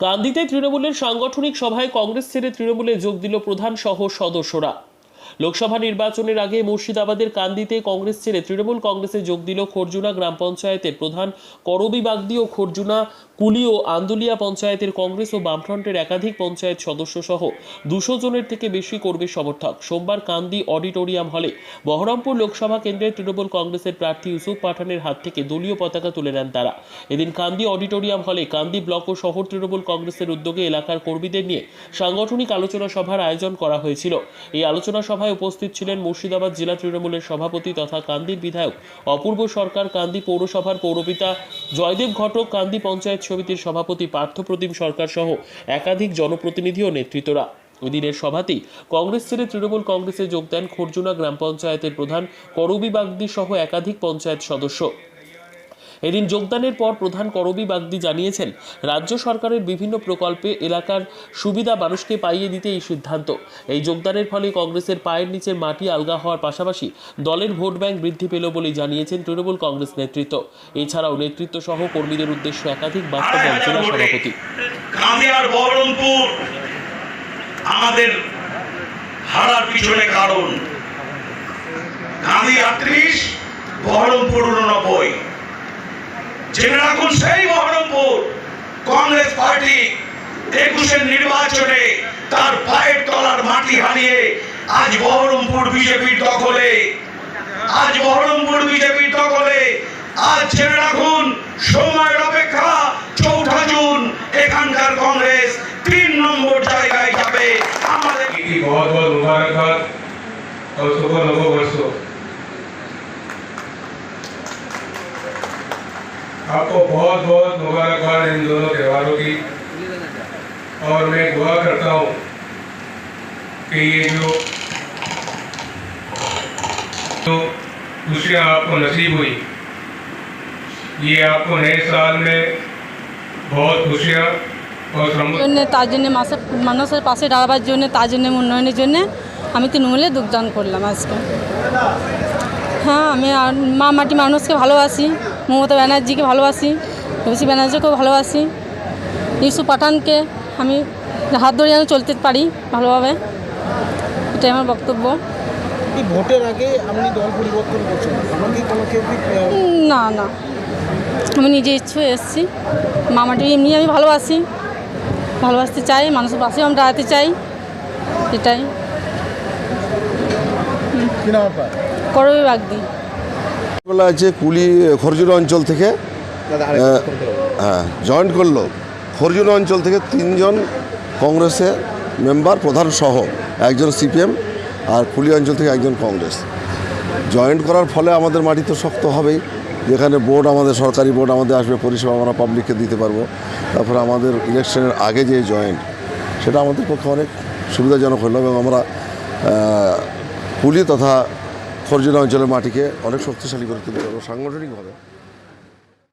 কান্দিতে তৃণমূলের সাংগঠনিক সভায় কংগ্রেস ছেড়ে তৃণমূলে যোগ দিল প্রধান সহ সদস্যরা। লোকসভা নির্বাচনের আগে মুর্শিদাবাদের কান্দিতে কংগ্রেস ছেড়ে তৃণমূল কংগ্রেসে যোগ দিল খর্জুনা গ্রাম পঞ্চায়েতের প্রধান করবি বাগদি ও খরজুনা কুলি ও আন্দুলিয়া পঞ্চায়েতের কংগ্রেস ও বামফ্রন্টের একাধিক পঞ্চায়েত সদস্য সহ দুশো জনের থেকে বেশি কর্মী সমর্থক। সোমবার কান্দি অডিটোরিয়াম হলে বহরমপুর লোকসভা কেন্দ্রের তৃণমূল কংগ্রেসের প্রার্থী ইউসুফ পাঠানের হাত থেকে দলীয় পতাকা তুলে নেন তারা। এদিন কান্দি অডিটোরিয়াম হলে কান্দি ব্লক ও শহর তৃণমূল কংগ্রেসের উদ্যোগে এলাকার কর্মীদের নিয়ে সাংগঠনিক আলোচনা সভার আয়োজন করা হয়েছিল। এই আলোচনা সভায় উপস্থিত ছিলেন মুর্শিদাবাদ জেলা তৃণমূলের সভাপতি তথা কান্দির বিধায়ক অপূর্ব সরকার, কান্দি পৌরসভার পৌরপিতা জয়দেব ঘটক, কান্দি পঞ্চায়েত সমিতির সভাপতি পার্থপ্রতিম সরকার সহ একাধিক জনপ্রতিনিধি ও নেতৃত্বরা। দিনের সভাতেই কংগ্রেস ছেড়ে তৃণমূল কংগ্রেসে যোগ দেন খরজুনা গ্রাম পঞ্চায়েতের প্রধান করবি বাগদি সহ একাধিক পঞ্চায়েত সদস্য। এদিন যোগদানের পর প্রধান করবি বাগদি জানিয়েছেন, রাজ্য সরকারের বিভিন্ন প্রকল্পে এলাকার সুবিধা মানুষকে পাইয়ে দিতে এই সিদ্ধান্ত। এই যোগদানের ফলে কংগ্রেসের পায়ের নিচের মাটি আলগা হওয়ার পাশাপাশি দলের ভোট ব্যাংক বৃদ্ধি পেল বলে জানিয়েছেন তৃণমূল কংগ্রেস নেতৃত্ব। এছাড়াও নেতৃত্ব সহ কর্মীদের উদ্দেশ্যে একাধিক বাস্তব জেলা সভাপতি। আমাদের হারার পিছনে কারণ। কামি আটত্রিশ, বহরমপুর উননব্বই। জেনে রাখুন সেই বহরমপুর কংগ্রেস পার্টি একুশের নির্বাচনে তার পায়ের তলার মাটি হারিয়ে আজ বহরমপুর বিজেপির দখলে আজ বহরমপুর বিজেপির দখলে আজ জেনে রাখুন সময়ের অপেক্ষা চৌঠা জুন এখানকার কংগ্রেস তিন নম্বর জায়গায় যাবে আমাদের की बहुत बहुत मुबारकबाद और शुभ नवो आपको बहुत बहुत मुबारकबाद इन दोनों त्योहारों की और मैं दुआ करता हूँ कि ये जो तो खुशियाँ आपको नसीब हुई ये आपको नए साल में बहुत खुशियाँ और समृद्धि জন্য তার জন্য মাসে মানুষের পাশে দাঁড়াবার জন্য তার জন্য উন্নয়নের জন্য আমি তৃণমূলে যোগদান করলাম আজকে হ্যাঁ আমি আর মা মাটি মানুষকে ভালোবাসি মমতা ব্যানার্জিকে ভালোবাসি রবি ব্যানার্জিকেও ভালোবাসি ইউসুফ পাঠানকে আমি হাত ধরে যেন চলতে পারি ভালোভাবে এটাই আমার বক্তব্য। ভোটের আগে আপনি দল পরিবর্তন করছেন? না না। আমি নিজে ইচ্ছে হয়ে এসেছি। মা মাটি এমনি আমি ভালোবাসি ভালোবাসতে চাই মানুষের পাশেও আমি দাঁড়াতে চাই এটাই। করবে বাগদি। বলা আছে কুলি খরজুরা অঞ্চল থেকে হ্যাঁ জয়েন করল। খরজুরা অঞ্চল থেকে তিনজন কংগ্রেসের মেম্বার প্রধান সহ একজন সিপিএম আর কুলি অঞ্চল থেকে একজন কংগ্রেস। জয়েন্ট করার ফলে আমাদের মাটি তো শক্ত হবেই। যেখানে বোর্ড আমাদের সরকারি বোর্ড আমাদের আসবে পরিষেবা আমরা পাবলিককে দিতে পারব। তারপরে আমাদের ইলেকশনের আগে যে জয়েন্ট সেটা আমাদের পক্ষে অনেক সুবিধাজনক হলো এবং আমরা পুলি তথা খরজুরা অঞ্চলের মাটিকে অনেক শক্তিশালী করে তুলতে পারব সাংগঠনিকভাবে।